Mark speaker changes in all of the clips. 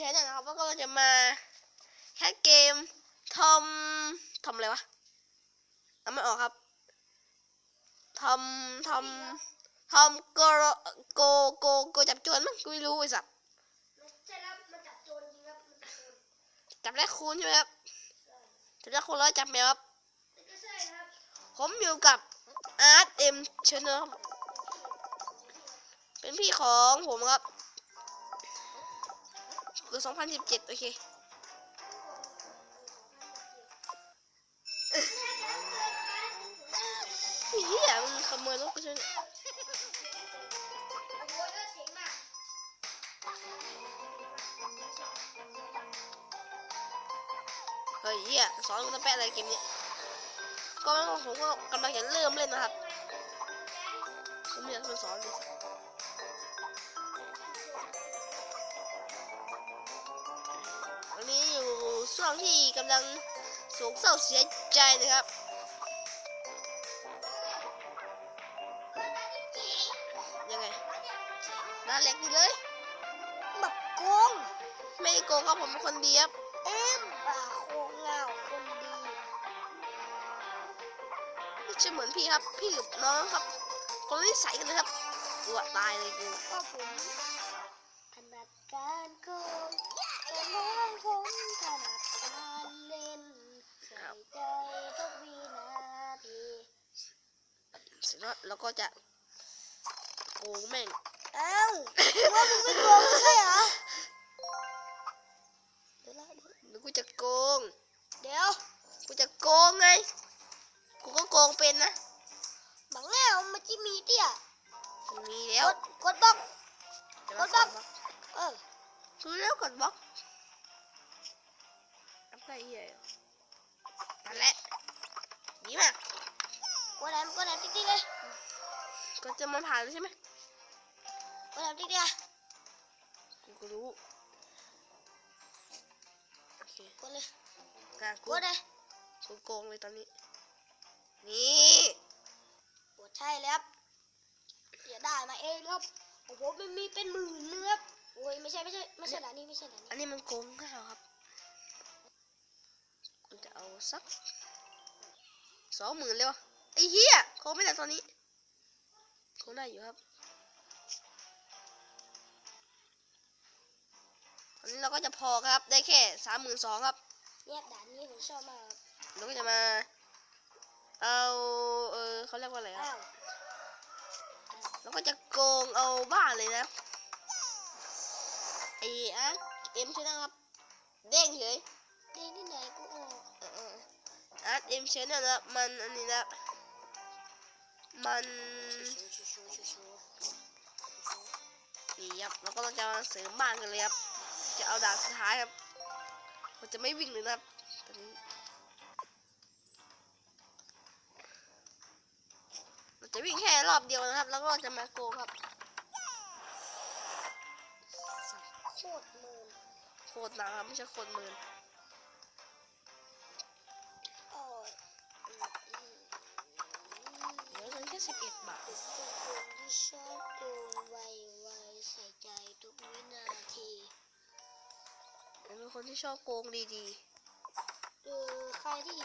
Speaker 1: ชนนะครับแล้วก็เราจะมาแค่เกมทอมทอมอะไรวะเอาไม่ออกครับทอมทอมทอมโกโรโกโกโกจับโจรมั้งกูไม่รู้ไอ้สัตว์
Speaker 2: ใช่แล้วมันจับโจรจริงครับมันจับโจร
Speaker 1: จับได้คูณใช่ไหมครับจับได้คูณแล้วจับแมวครับ
Speaker 2: ก็ใช่นะครับ
Speaker 1: ผมอยู่กับอาร์ตเอ็มเชนครับเป็นพี่ของผมครับ คือ2017โอเคเฮียมันขโมยรถกูใช่ไหม
Speaker 2: โอ้ยก็เจ๋งมาก
Speaker 1: เฮ้ยเฮียสอนกูจะแปะอะไรเกมเนี้ยก็ไม่ผมก็กำลังจะเริ่มเล่นนะครับผมอยากให้มันสอนเลย ช่วงที่กำลังโศกเศร้าเสียใจนะครับยังไงน่าเล็กอยู่เลย
Speaker 2: แบบโกง
Speaker 1: ไม่ได้โกงครับผมเป็นคนดีครับ
Speaker 2: เอ็มบ่าโคงเงาคนดี
Speaker 1: ไม่ใช่เหมือนพี่ครับ พี่กับน้องครับ คนละนิสัยกันเลยครับกลัวตายเลยกู
Speaker 2: ก็ผม แล้ว
Speaker 1: เราก็จะโกงแม่ง
Speaker 2: เอ้าว่ามึงไม่โกงไม่ใช่เหรอ
Speaker 1: เดี๋ยวละเดี๋ยวกูจะโกง
Speaker 2: เดี๋ยว
Speaker 1: กูจะโกงไง กูก็โกงเป็นนะ
Speaker 2: บังแล้วมันจะมีเตี้ย
Speaker 1: มันมี
Speaker 2: ก
Speaker 1: แล้ว
Speaker 2: ดกดบล็อก
Speaker 1: จะมา
Speaker 2: ด
Speaker 1: ส
Speaker 2: บล็
Speaker 1: อ
Speaker 2: อนก
Speaker 1: บล็อก
Speaker 2: เออ
Speaker 1: ซื้อแล้วกดบล็อกอะไรเหี้ยนั่นแหละดีมาก
Speaker 2: กดแหลมกดแหลมติ๊กๆเลย
Speaker 1: ก็จะมาผ่านแล้วใช่ไหม
Speaker 2: กดแหลมติ๊กๆเลย
Speaker 1: กูก็รู้โอเค
Speaker 2: กดเลย
Speaker 1: งาน
Speaker 2: ก
Speaker 1: กู
Speaker 2: ดเลย
Speaker 1: กูโกงเลยตอนนี้ นี่
Speaker 2: กดใช่แล้วครับเดี๋ยวได้มาเองครับโอ้โหมันมีเป็นหมื่นเนื้อครับโอ้ยไม่ใช่ไม่ใช่ไม่ใช่ด่านนี้ไม่ใช่ด่าน
Speaker 1: อัน
Speaker 2: นี้
Speaker 1: นี้มันโกงง่ายเหรอครับกูจะเอาสักสองหมื่นเลยวะ ไอ้เหี้ยโกงไม่ได้ตอนนี้โกงได้อยู่ครับตอนนี้เราก็จะพอครับได้แค่สามหมื่นสองครับ
Speaker 2: เนี่ยด่านนี้ผมชอบมากครับ
Speaker 1: เราก็จะมา เอาเออเขาเรียกว่าอะไรครับ
Speaker 2: อ้าว
Speaker 1: เราก็จะโกงเอาบ้านเลยนะไอ้อะเอ็มใช่ไหมครับเด้งเฉย
Speaker 2: เด้งที่ไหนกูออก
Speaker 1: เออเอออาร์ตเอ็มเชนนะมันอันนี้นะ มัน
Speaker 2: ชูชูชูชูชู
Speaker 1: นี่ครับแล้วก็เราจะมาเสริมบ้านกันเลยครับ จะเอาดาบสุดท้ายครับเราจะไม่วิ่งเลยนะครับตอนนี้เราจะวิ่งแค่รอบเดียวนะครับ แล้วก็จะมาโกงครับ
Speaker 2: โคตรเมิน
Speaker 1: โคตรหนะครับไม่ใช่โคตรเมิน สิบเอ็ดบาท
Speaker 2: เป็นคนที่ชอบโกงไวไวใส่ใจทุกวินาที
Speaker 1: เป็นคนที่ชอบโกงดี
Speaker 2: เออใครที่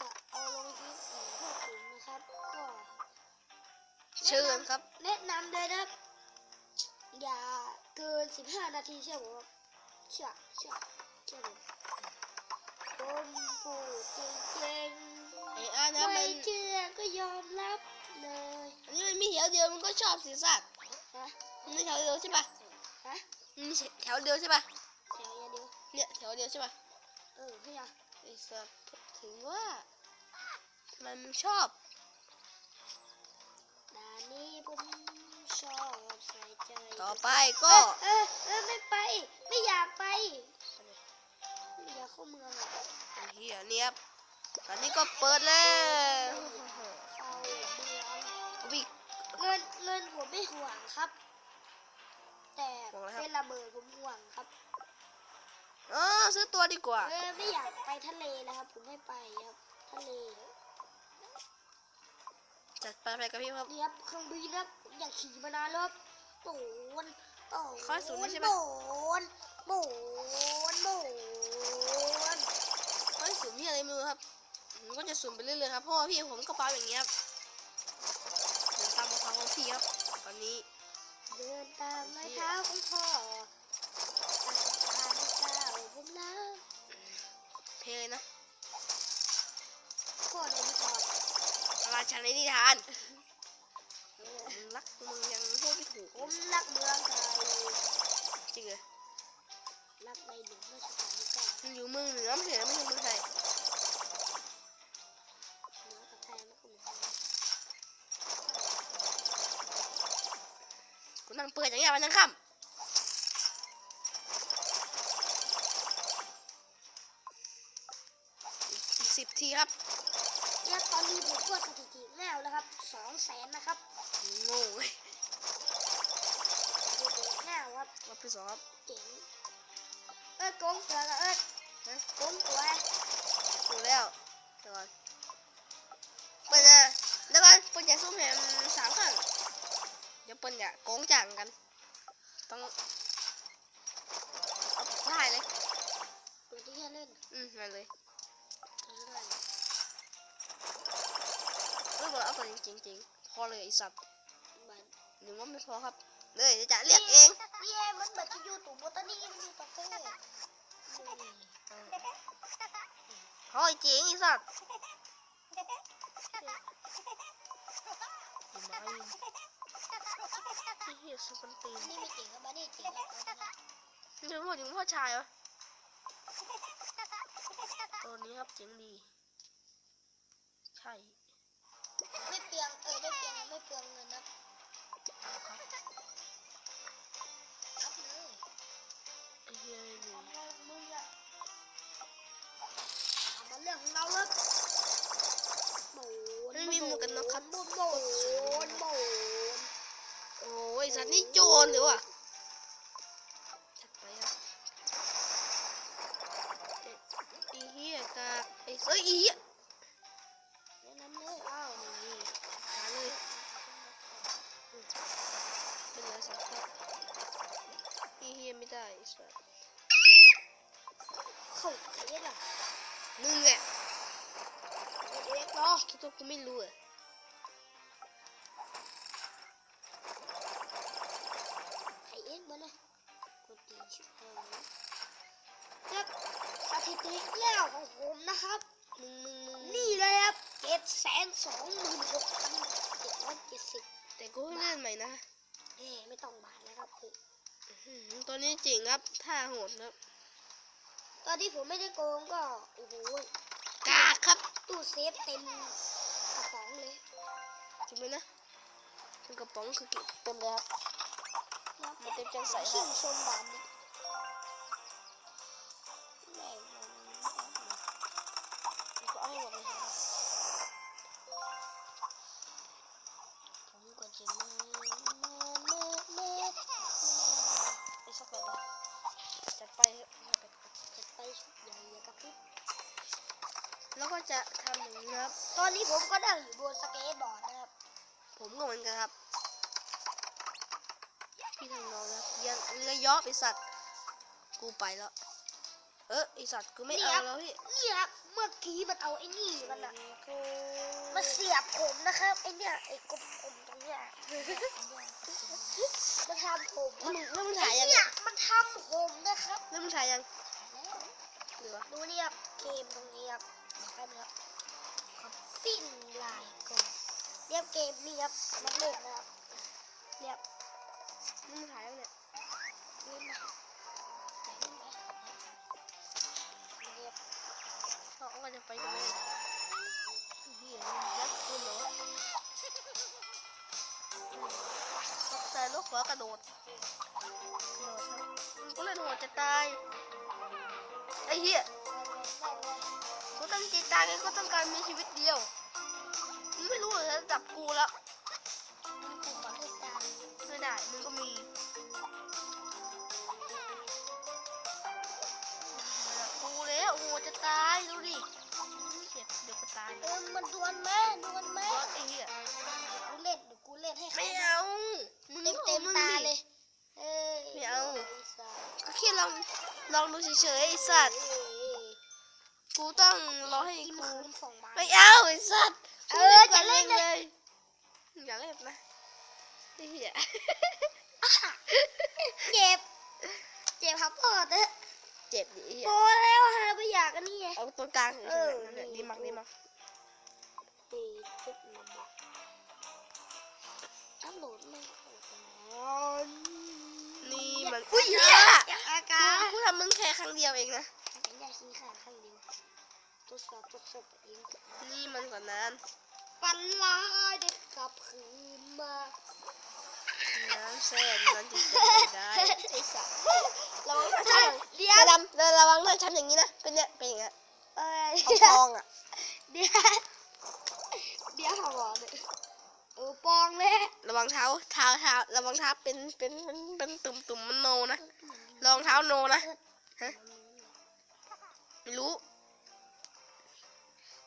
Speaker 2: จะเอาลงคลิปของพวกผมนะครับ ก็
Speaker 1: ๆเชิญครับ
Speaker 2: แนะนำเลยนะครับ อย่าเกิน 15 นาทีเชื่อผมครับเชื่อเชื่อเชื่อผมผมพูดจริง
Speaker 1: ไอ้อาร์ต
Speaker 2: ๆ
Speaker 1: นะมั
Speaker 2: ไม่
Speaker 1: น
Speaker 2: เชื่อก็ยอมรับ เลย
Speaker 1: อันนี้มันมีแถวเดียวมันก็ชอบสีสัตว์
Speaker 2: ฮะ
Speaker 1: มันมีแถวเดียวใช่ปะ
Speaker 2: ฮะ
Speaker 1: มันมีแถวเดียวใช่ปะ
Speaker 2: แถวอย่างเดียว
Speaker 1: เนี่ยแถวเดียวใช่ปะ
Speaker 2: เออพี่อะ
Speaker 1: ไอ้สัตว์ถึงว่าทำไมมึงชอบ
Speaker 2: ด่านนี้ผมชอบใส่ใจ
Speaker 1: ต่อไปก็
Speaker 2: เออเออไม่ไป ไม่อยากไปไม่อยากเข้าเมืองอะ
Speaker 1: ไอ้เฮียเนี่ยครับตอนนี้ก็เปิดแล้ว
Speaker 2: เข้าเมือง
Speaker 1: กูบี
Speaker 2: เงินเงินผมไม่ห่วงครับ แต่
Speaker 1: ห่วงอะไรครับ
Speaker 2: เป็นระเบิดผมห่วงครับ
Speaker 1: เออซื้อตัวดีกว่า
Speaker 2: เออไม่อยากไปทะเลนะครับ ผมไม่ไปครับทะเล
Speaker 1: จัดไปไปกับพี่ครับ
Speaker 2: นี่ครับเครื่องบินครับผมอยากขี่มานานแล้วครับโดนโดน
Speaker 1: ข้อศูนย์นี่ใช่
Speaker 2: โด
Speaker 1: ปะ
Speaker 2: นโหมุนหมุน
Speaker 1: เฮ้ยสุ่มที่อะไรไม่รู้ครับผมก็จะสุ่มไปเรื่อยๆครับเพราะว่าพี่ผมก็ปั๊มอย่างเงี้ยครับ ครับ ตอนนี้
Speaker 2: เดินตามไม้เท้าของพ่อตามทางเจ้าผมนะ
Speaker 1: เพลงเลยนะ
Speaker 2: พ่อในนิทาน
Speaker 1: ราชาในนิทานมึงรักมึงยังพูดไม่ถูก
Speaker 2: ผมรักเมืองไทย
Speaker 1: จริงเหรอ
Speaker 2: รักในหลวงราชการที่เก้า
Speaker 1: มันอยู่เมืองเหนือไม่ใช่เหรอไม่ใช่เมืองไทย
Speaker 2: กูนั่
Speaker 1: งเปิดอย่างเงี้ยวันนั่งค่ำอีกอีกสิบทีครับ
Speaker 2: เนี่ยตอนนี้ผมกดสถิติแล้วนะครับสองแสนนะครับ
Speaker 1: โง่เว้ย
Speaker 2: สถิติแล้วครับ
Speaker 1: รอบที่สองครับ
Speaker 2: เจ๋งเอ้ยโกงตัวละเอ้ย
Speaker 1: นะ
Speaker 2: โกงตัว
Speaker 1: ดูแล้วเดี๋ยวก่อนเปิ้ลนะเดี๋ยวก่อนเปิ้ลจะซุ่มแฮมสามครั้ง เดี๋ยวเปิ้ลจะโกงจังกัน ต้องเอาถ่ายเลย
Speaker 2: ตัวที่แค่เล่น
Speaker 1: อืมมาเลย
Speaker 2: ตัวที่เล่น
Speaker 1: เออบอกเอาตัวจริงๆจริงๆพอเลยไอสัตว์
Speaker 2: มัน
Speaker 1: หรือว่าไม่พอครับเลยเดี๋ยวจะเรียกเอง
Speaker 2: พี่เอมันเหมือนที่ยูทูบตอนนี้มันอยู่ประเทศนี่
Speaker 1: เฮ้ยจริงไอสัตว์ไอ้ไม้ที่เหี้ยสกันตีน
Speaker 2: อันนี้ไม่เจ๋งครับอันนี้เจ๋งครับเอาไปนะ
Speaker 1: มันจะพูดถึงพ่อชายวะตัวนี้ครับเจ๋งดี ใช่
Speaker 2: เข้าใจได้หรอ
Speaker 1: มึงแหละ
Speaker 2: เด็กๆเนาะ
Speaker 1: คิดว่ากูไม่รู้เหรอ
Speaker 2: ไข่เอ็กมาเลยกดตีชิบหายครับสถิติแล้วของผมนะครับ
Speaker 1: มึงมึงมึง
Speaker 2: นี่เลยครับเจ็ดแสนสองหมื่นหกพันเจ็ดร้อยเจ็ดสิบ
Speaker 1: แต่กูให้เล่นใหม่นะ
Speaker 2: เอ้ไม่ต้องบาทแล้วครับคือ
Speaker 1: อื้อหือตัวนี้จริงครับท่าโหดครับ
Speaker 2: ตอนที่ผมไม่ได้โกงก็ โอ้โห
Speaker 1: กากครับ
Speaker 2: ตู้เซฟเต็มกระป๋องเลย
Speaker 1: จริงไหมนะเป็นกระป๋องคือเก็บเต็มเลยครับมันเต็มใจใส่ให้
Speaker 2: ชื่นชมบา จะ
Speaker 1: ทำอย่างนี้ครับ
Speaker 2: ตอนนี้ผมก็นั่งอยู่บนสเก็ตบอร์ดนะครับ
Speaker 1: ผมก็เหมือนกันครับ พี่ทำน้องนะยังระยะไอสัตว์ กูไปแล้ว เออไอสัตว์กูไม่เอาแล้วพี่
Speaker 2: นี่ครับ เมื่อกี้มันเอาไอ้นี่มันอะมาเสียบผมนะครับไอ้เนี่ยไอ้กลมๆตรงเนี้ยมันทำผม
Speaker 1: แล้วมึงแล้วมึง
Speaker 2: ไอ้
Speaker 1: ถ่ายยัง
Speaker 2: เนี่
Speaker 1: เนี่ย
Speaker 2: ยมันทำผมนะครับ
Speaker 1: แล้วมึงถ่ายยังหรือวะ
Speaker 2: ดูเนี่ยครับเกมตรงนี้ครับ แป๊บนึงครับครับปิ้นลายก่อนเรียกเกมนี้ครับมันเล่นนะครับเรียบ
Speaker 1: มึงถ่ายยังเนี่ย
Speaker 2: นี่นะเห็นไหมเรียบ
Speaker 1: เขาก็จะไปกันเลยเฮียยักษ์คุณเหรอตกใจลูกหัวกระโดดกระโดดครับก็เล่นโหดจะตาย เหี้ยกูตั้งใจตายไงก็ต้องการมีชีวิตเดียวมึงไม่รู้เลยจับกูแล้ว
Speaker 2: มันเป็นบอลให้ตาม
Speaker 1: ไม่ได้มึงก็มีจับกูแล้วโอ้โหจะตายดูดิเจ็บเดี๋ยวก็ตาย
Speaker 2: เออมันดวลแม่ดวลแม่
Speaker 1: บอสไอ้เหี้ย
Speaker 2: กูเล่นเดี๋ยวกูเล่นให้เขา
Speaker 1: ไม่เอามึง
Speaker 2: เต็มเต็ม
Speaker 1: มึง
Speaker 2: ตา
Speaker 1: ดิ
Speaker 2: เลยเอ้ย
Speaker 1: ไม่เอา
Speaker 2: ไสัส
Speaker 1: ก็แค่ลต้อง ลองดูเฉยๆไอ้สัตว์
Speaker 2: เอ้ย
Speaker 1: กูต้องรอให้
Speaker 2: ที่
Speaker 1: กู
Speaker 2: มือคืนสองไม้
Speaker 1: ไม่เอาไอ้สัตว์
Speaker 2: เออจะเล่น
Speaker 1: เล
Speaker 2: เลย
Speaker 1: ยอย่าเล่นนะไอ้เหี้ย
Speaker 2: เจ็บ เจ็บครับพ่อเด้อ
Speaker 1: เจ็บดิไอ้เหี้ย
Speaker 2: โอ้แล้วฮะไม่อยากกันนี่ไง
Speaker 1: เอาตัวกลาง
Speaker 2: เออ
Speaker 1: นั่นแหละดีมากดีมาก
Speaker 2: ตีชุดมาบอกอัพโหลดไม่โหลดแล้ว
Speaker 1: นี่ ค่ครั้งเดียวเองนะ
Speaker 2: ฉันอยากกินข้าวข้างเดียวทดสอบทดสอบตัวเอง
Speaker 1: นี่มันกว่านั้น
Speaker 2: ปันลายได้กลับคืนมา
Speaker 1: น้ำแซ่บมันจะเป็นไปได้
Speaker 2: ไอ้สัส
Speaker 1: ระวังนะ
Speaker 2: ใช่เดี๋ยว
Speaker 1: ระดำเดินระวังนะทำอย่างนี้นะเป็นเนี่ยเป็นอย่างเงี้ย
Speaker 2: เอ้ย
Speaker 1: ทองทองอะ
Speaker 2: เดี๋ยวเดี๋ยวเขาบอกเลยเออปองเลย
Speaker 1: ระวังเท้าเท้าเท้าระวังเท้าเป็นเป็นเป็นเป็นตุ่มตุ่มมันโนนะรองเท้าโนนะ ฮะไม่รู้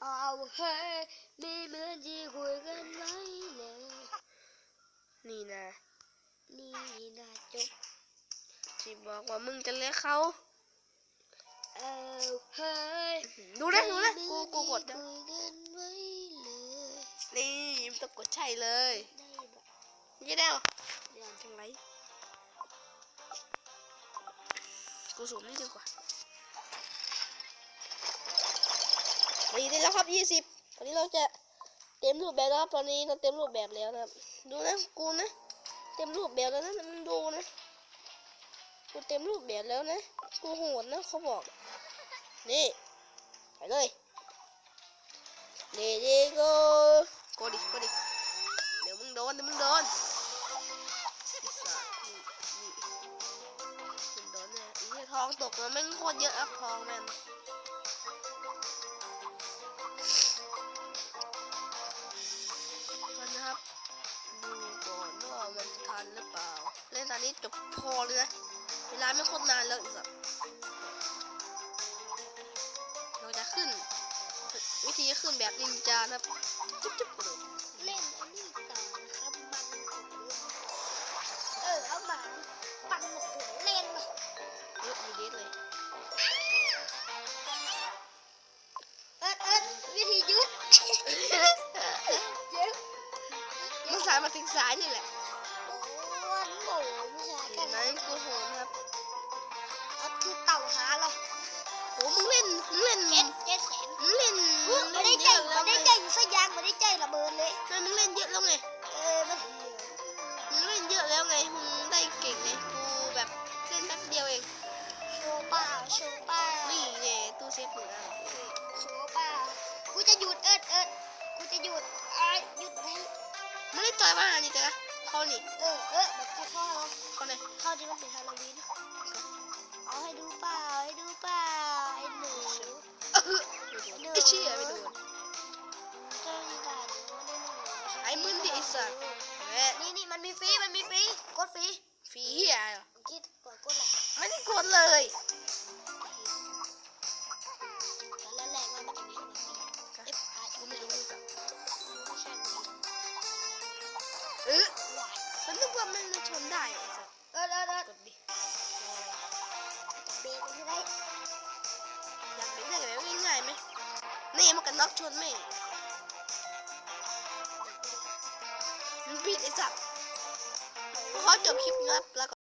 Speaker 2: เอาเฮ้ยไม่เหมือนที่คุยกันไว้เลย
Speaker 1: นี่นะ
Speaker 2: นี่นะจบ
Speaker 1: ที่บอกว่ามึงจะเลี้ยงเขา
Speaker 2: เอาเฮ้ย
Speaker 1: ดูนะดูนะกูกูกด
Speaker 2: คุ
Speaker 1: นะ
Speaker 2: ยกันไว้เลย
Speaker 1: นี่มันต้องกดใช่เลย
Speaker 2: ได้แบบ
Speaker 1: ยี่ได้หรอ
Speaker 2: เดี๋ยว
Speaker 1: ทำไร กูสูงนี่ดีกว่านี่ได้แล้วครับยี่สิบตอนนี้เราจะเต็มรูปแบบแล้วครับตอนนี้เราเต็มรูปแบบแล้วนะครับ ดูนะกูนะ เต็มรูปแบบแล้วนะมึงดูนะกูเต็มรูปแบบแล้วนะ กูโหดนะเขาบอก นี่ไปเลยเดเดโกโกดิโกดิเดี๋ยวมึงโดนเดี๋ยวมึงโดน อ้เหี้ยทองตกมาแม่งโคตรเยอะครับทองแม่งมันนะครับดูก่อนว่ามันจะทันหรือเปล่า เล่นตอนนี้จบพอเลยนะเวลาไม่โคตรนานแล้วอีกสักเราจะขึ้น วิธีขึ้นแบบนินจานะครับจุ๊บจุ๊บกระโดด
Speaker 2: เล่น เย
Speaker 1: อะอยู่เด็ดเลย
Speaker 2: เอิดเอิดวิธียุดเจ็บ
Speaker 1: มึงสายมาถึงสายนี่แหละ
Speaker 2: โอ้โหโอ้โหไม่ใช่
Speaker 1: เห็
Speaker 2: แค่
Speaker 1: นไหม
Speaker 2: นั้น
Speaker 1: กูโหนครับ
Speaker 2: ก็คือเต่าหาเรา
Speaker 1: โหมึงเล่นมึงเล่น
Speaker 2: เจ็ดเจ็ดแสน
Speaker 1: มึงเล่น
Speaker 2: อุ๊ย
Speaker 1: มึ
Speaker 2: ไม่
Speaker 1: ง
Speaker 2: ได้
Speaker 1: เล่น
Speaker 2: ใจ
Speaker 1: เยอะแล้
Speaker 2: ไม่
Speaker 1: ว
Speaker 2: ได้
Speaker 1: ไง
Speaker 2: ใจอยู่สักอย่างไม่ได้ใจระเบิดเลย
Speaker 1: ไม่มึงเล่นเยอะแล้วไง
Speaker 2: เออมัน
Speaker 1: มึงเล่นเยอะแล้วไงมึงได้เก่งไง ป
Speaker 2: ล่าโชว์เปล่า
Speaker 1: นี่เนี่ยตู้เซฟหนูนะ
Speaker 2: โชว์เปล่ากูจะหยุดเอิดเอิดกูจะหยุดไอ้ายหยุดไหม
Speaker 1: มึงเล่นต่อยมานี่แต่ละเขานี่
Speaker 2: เออเออแบบจะเข้าเรา
Speaker 1: เขาเนี่ย
Speaker 2: เข้าที่มันเป็นฮาโลวีนเอาให้ดูเปล่าให้ดูเปล่าไอ้หนู
Speaker 1: เออไม่โดนไอ้เชี่ยไม่โดน
Speaker 2: เจ้าดีกว่าเดี๋ยวนี่นี่
Speaker 1: ไอ้มึงดิไอ้สัสแม่
Speaker 2: นี่นี่มันมีฟรีมันมีฟรีกดฟรี
Speaker 1: ฟรีเฮียเหร อ
Speaker 2: คิดกดกดเลย
Speaker 1: ไม่ได้กดเลย
Speaker 2: แล้วแรงมาแบบนี้เอฟไอ
Speaker 1: กูไม่รู้สัก
Speaker 2: ไม่ใช่มัน
Speaker 1: เออมันนึกว่ามันจะชนได้
Speaker 2: เออเออเออก
Speaker 1: ดดิ
Speaker 2: เบรกมันได้
Speaker 1: อยากเป็นได้ไงง่ายๆไหมนี่มันกันน็อกชนแม่งมันผิดไอ้สัสขอจบคลิปนี้ครับแล้วก็